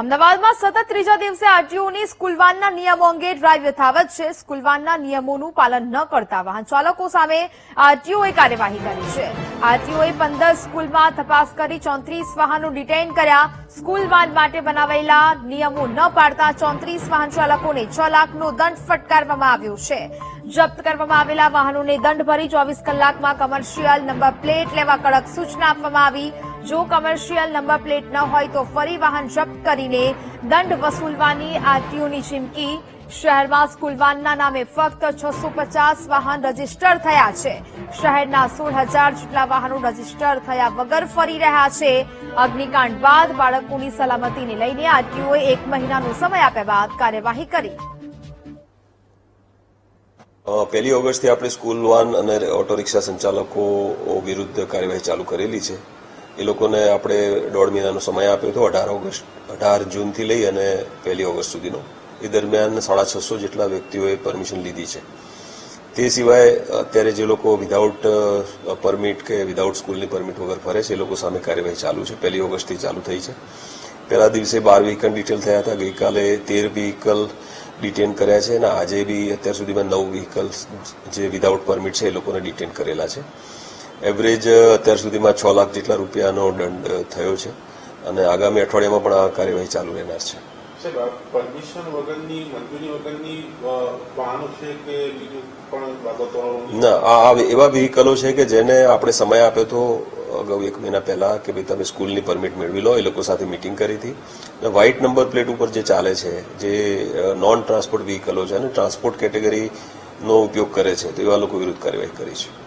અમદાવાદમાં સતત ત્રીજા દિવસે આરટીઓની સ્કૂલવાનના નિયમો અંગે ડ્રાઈવ યથાવત છે. સ્કૂલવાનના નિયમોનું પાલન ન કરતા વાહન ચાલકો સામે આરટીઓએ કાર્યવાહી કરી છે. આરટીઓએ પંદર સ્કૂલમાં તપાસ કરી ચોત્રીસ વાહનો ડિટેઇન કર્યા. સ્કૂલ વાન માટે બનાવેલા નિયમો ન પાડતા ચોત્રીસ વાહન ચાલકોને છ લાખનો દંડ ફટકારવામાં આવ્યો છે. જપ્ત કરવામાં આવેલા વાહનોને દંડ ભરી ચોવીસ કલાકમાં કમર્શિયલ નંબર પ્લેટ લેવા કડક સૂચના આપવામાં આવી. જો કમર્શિયલ નંબર પ્લેટ ન હોય તો ફરી વાહન જપ્ત કરીને દંડ વસૂલવાની આરટીઓની ચીમકી. શહેરમાં સ્કૂલ વાનના નામે ફક્ત છસો પચાસ વાહન રજિસ્ટર થયા છે. શહેરના સોળ હજાર જેટલા વાહનો રજિસ્ટર થયા વગર ફરી રહ્યા છે. અગ્નિકાંડ બાદ બાળકોની સલામતીને લઈને આરટીઓએ એક મહિનાનો સમય આપ્યા બાદ કાર્યવાહી કરી. પહેલી ઓગસ્ટથી આપણે સ્કૂલ વાન અને ઓટો રિક્ષા સંચાલકો વિરુદ્ધ કાર્યવાહી ચાલુ કરેલી છે. એ લોકોને આપણે દોઢ મહિનાનો સમય આપ્યો હતો, અઢાર ઓગસ્ટ, અઢાર જૂનથી લઈ અને પહેલી ઓગસ્ટ સુધીનો. એ દરમિયાન સાડા છસો જેટલા વ્યક્તિઓએ પરમિશન લીધી છે. તે સિવાય અત્યારે જે લોકો વિધાઉટ પરમિટ કે વિધાઉટ સ્કૂલની પરમિટ વગર ફરે છે, એ લોકો સામે કાર્યવાહી ચાલુ છે. પહેલી ઓગસ્ટથી ચાલુ થઈ છે. પહેલા દિવસે બાર વ્હીકલ ડિટેલ થયા હતા. ગઈકાલે તેર વ્હીકલ ડિટેન કર્યા છે અને આજે બી અત્યાર સુધીમાં નવ વ્હીકલ્સ જે વિધાઉટ પરમિટ છે, એ લોકોને ડિટેન કરેલા છે. એવરેજ અત્યાર સુધીમાં છ લાખ જેટલા રૂપિયાનો દંડ થયો છે. અને આગામી અઠવાડિયામાં પણ આ કાર્યવાહી ચાલુ રહેનાર છે. ના આ એવા વ્હીકલો છે કે જેને આપણે સમય આપ્યો હતો અગાઉ એક મહિના પહેલા કે ભાઈ તમે સ્કૂલની પરમિટ મેળવી લો એ લોકો સાથે મિટિંગ કરી હતી. અને વ્હાઇટ નંબર પ્લેટ ઉપર જે ચાલે છે જે નોન ટ્રાન્સપોર્ટ વ્હીકલો છે અને ટ્રાન્સપોર્ટ કેટેગરીનો ઉપયોગ કરે છે તો એવા લોકો વિરુદ્ધ કાર્યવાહી કરી છે.